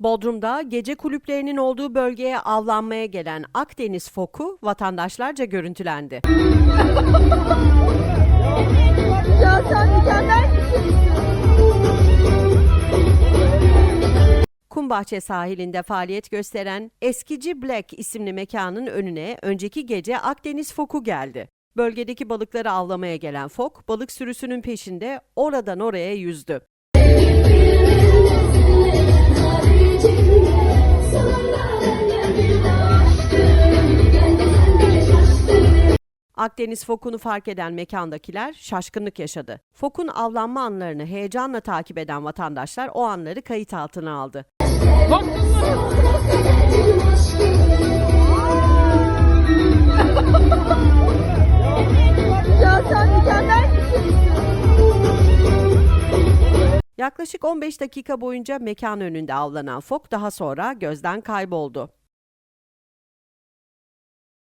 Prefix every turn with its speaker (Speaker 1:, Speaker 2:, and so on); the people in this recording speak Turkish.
Speaker 1: Bodrum'da gece kulüplerinin olduğu bölgeye avlanmaya gelen Akdeniz foku vatandaşlarca görüntülendi.
Speaker 2: Ya sen mükemmel.
Speaker 1: Kumbahçe sahilinde faaliyet gösteren Eskici Black isimli mekanın önüne önceki gece Akdeniz foku geldi. Bölgedeki balıkları avlamaya gelen fok balık sürüsünün peşinde oradan oraya yüzdü. Akdeniz fokunu fark eden mekandakiler şaşkınlık yaşadı. Fokun avlanma anlarını heyecanla takip eden vatandaşlar o anları kayıt altına aldı. Yaklaşık 15 dakika boyunca mekan önünde avlanan fok daha sonra gözden kayboldu.